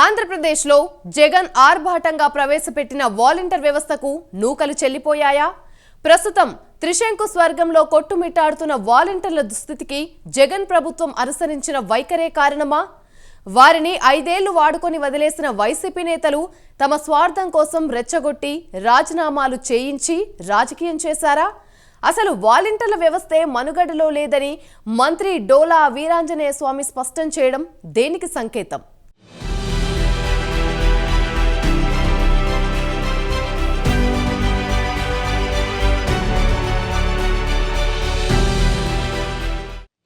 ఆంధ్రప్రదేశ్లో జగన్ ఆర్భాటంగా ప్రవేశపెట్టిన వాలంటీర్ వ్యవస్థకు నూకలు చెల్లిపోయాయా? ప్రస్తుతం త్రిశంకు స్వర్గంలో కొట్టుమిట్టాడుతున్న వాలంటీర్ల దుస్థితికి జగన్ ప్రభుత్వం అనుసరించిన వైఖరే కారణమా? వారిని ఐదేళ్ళు వాడుకొని వదిలేసిన వైసీపీ నేతలు తమ స్వార్థం కోసం రెచ్చగొట్టి రాజీనామాలు చేయించి రాజకీయం చేశారా? అసలు వాలంటీర్ల వ్యవస్థే మనుగడలో లేదని మంత్రి డోలా వీరాంజనేయ స్వామి స్పష్టం చేయడం దేనికి సంకేతం?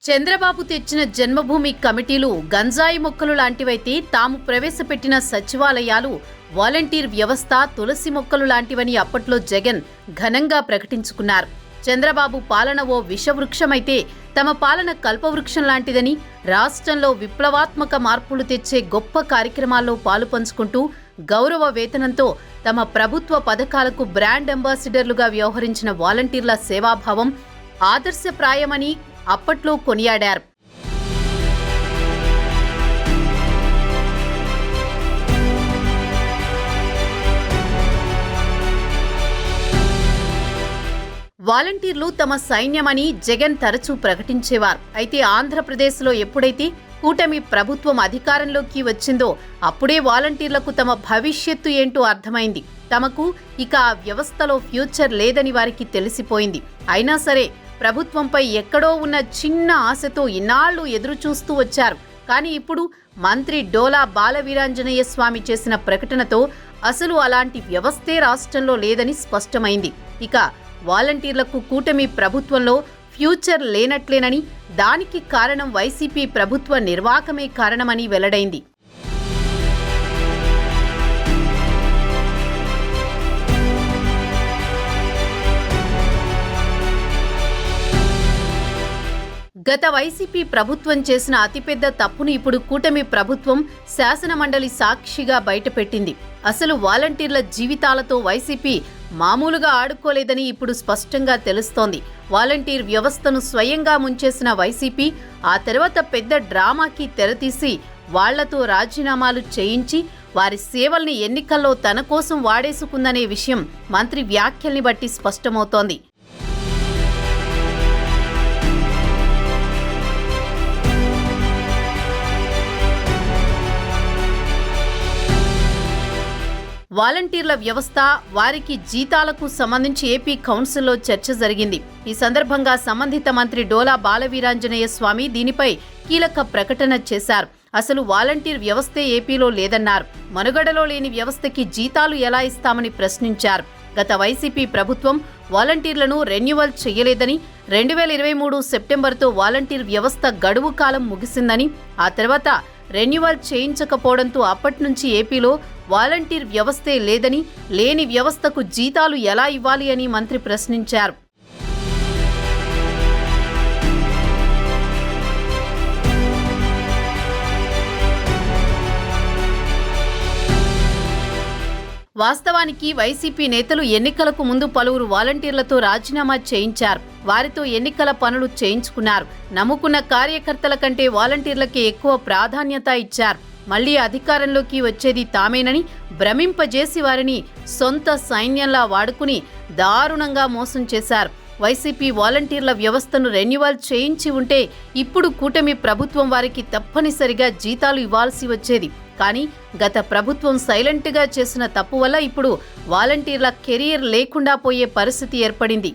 చంద్రబాబు తెచ్చిన జన్మభూమి కమిటీలు గంజాయి మొక్కలు లాంటివైతే తాము ప్రవేశపెట్టిన సచివాలయాలు వాలంటీర్ వ్యవస్థ తులసి మొక్కలు లాంటివని అప్పట్లో జగన్ ఘనంగా ప్రకటించుకున్నారు. చంద్రబాబు పాలన ఓ విషవృక్షమైతే తమ పాలన కల్పవృక్షం లాంటిదని రాష్ట్రంలో విప్లవాత్మక మార్పులు తెచ్చే గొప్ప కార్యక్రమాల్లో పాలు పంచుకుంటూ గౌరవ వేతనంతో తమ ప్రభుత్వ పథకాలకు బ్రాండ్ అంబాసిడర్లుగా వ్యవహరించిన వాలంటీర్ల సేవాభావం ఆదర్శప్రాయమని అప్పట్లో కొనియాడారు. వాలంటీర్లు తమ సైన్యమని జగన్ తరచూ ప్రకటించేవారు. అయితే ఆంధ్రప్రదేశ్లో ఎప్పుడైతే కూటమి ప్రభుత్వం అధికారంలోకి వచ్చిందో అప్పుడే వాలంటీర్లకు తమ భవిష్యత్తు ఏంటో అర్థమైంది. తమకు ఇక ఆ వ్యవస్థలో ఫ్యూచర్ లేదని వారికి తెలిసిపోయింది. అయినా సరే ప్రభుత్వంపై ఎక్కడో ఉన్న చిన్న ఆశతో ఇన్నాళ్ళు ఎదురుచూస్తూ వచ్చారు. కానీ ఇప్పుడు మంత్రి డోలా బాలవీరాంజనేయ స్వామి చేసిన ప్రకటనతో అసలు అలాంటి వ్యవస్థే రాష్ట్రంలో లేదని స్పష్టమైంది. ఇక వాలంటీర్లకు కూటమి ప్రభుత్వంలో ఫ్యూచర్ లేనట్లేనని దానికి కారణం వైసీపీ ప్రభుత్వ నిర్వాకమే కారణమని వెల్లడైంది. గత వైసీపీ ప్రభుత్వం చేసిన అతిపెద్ద తప్పును ఇప్పుడు కూటమి ప్రభుత్వం శాసనమండలి సాక్షిగా బయటపెట్టింది. అసలు వాలంటీర్ల జీవితాలతో వైసీపీ మామూలుగా ఆడుకోలేదని ఇప్పుడు స్పష్టంగా తెలుస్తోంది. వాలంటీర్ వ్యవస్థను స్వయంగా ముంచేసిన వైసీపీ ఆ తర్వాత పెద్ద డ్రామాకి తెరతీసి వాళ్ళతో రాజీనామాలు చేయించి వారి సేవల్ని ఎన్నికల్లో తన కోసం వాడేసుకుందనే విషయం మంత్రి వ్యాఖ్యల్ని బట్టి స్పష్టమవుతోంది. వాలంటీర్ల వ్యవస్థ వారికి జీతాలకు సంబంధించి ఏపీ కౌన్సిల్లో చర్చ జరిగింది. ఈ సందర్భంగా సంబంధిత మంత్రి డోలా బాలవీరాంజనేయ స్వామి దీనిపై కీలక ప్రకటన చేశారు. అసలు వాలంటీర్ వ్యవస్థే ఏపీలో లేదన్నారు. మనుగడలో లేని వ్యవస్థకి జీతాలు ఎలా ఇస్తామని ప్రశ్నించారు. గత వైసీపీ ప్రభుత్వం వాలంటీర్లను రెన్యువల్ చేయలేదని రెండు వేల ఇరవై మూడు సెప్టెంబర్తో వాలంటీర్ వ్యవస్థ గడువు కాలం ముగిసిందని ఆ తర్వాత రెన్యువల్ చేయించకపోవడంతో అప్పటి నుంచి ఏపీలో వాలంటీర్ వ్యవస్థే లేదని లేని వ్యవస్థకు జీతాలు ఎలా ఇవ్వాలి అని మంత్రి ప్రశ్నించారు. వాస్తవానికి వైసీపీ నేతలు ఎన్నికలకు ముందు పలువురు వాలంటీర్లతో రాజీనామా చేయించారు. వారితో ఎన్నికల పనులు చేయించుకున్నారు. నమ్ముకున్న కార్యకర్తల కంటే వాలంటీర్లకే ఎక్కువ ప్రాధాన్యత ఇచ్చారు. మళ్ళీ అధికారంలోకి వచ్చేది తామేనని భ్రమింపజేసి వారిని సొంత సైన్యంలా వాడుకుని దారుణంగా మోసం చేశారు. వైసీపీ వాలంటీర్ల వ్యవస్థను రెన్యువల్ చేయించి ఉంటే ఇప్పుడు కూటమి ప్రభుత్వం వారికి తప్పనిసరిగా జీతాలు ఇవ్వాల్సి వచ్చేది. కానీ గత ప్రభుత్వం సైలెంట్గా చేసిన తప్పు వల్ల ఇప్పుడు వాలంటీర్ల కెరీర్ లేకుండా పోయే పరిస్థితి ఏర్పడింది.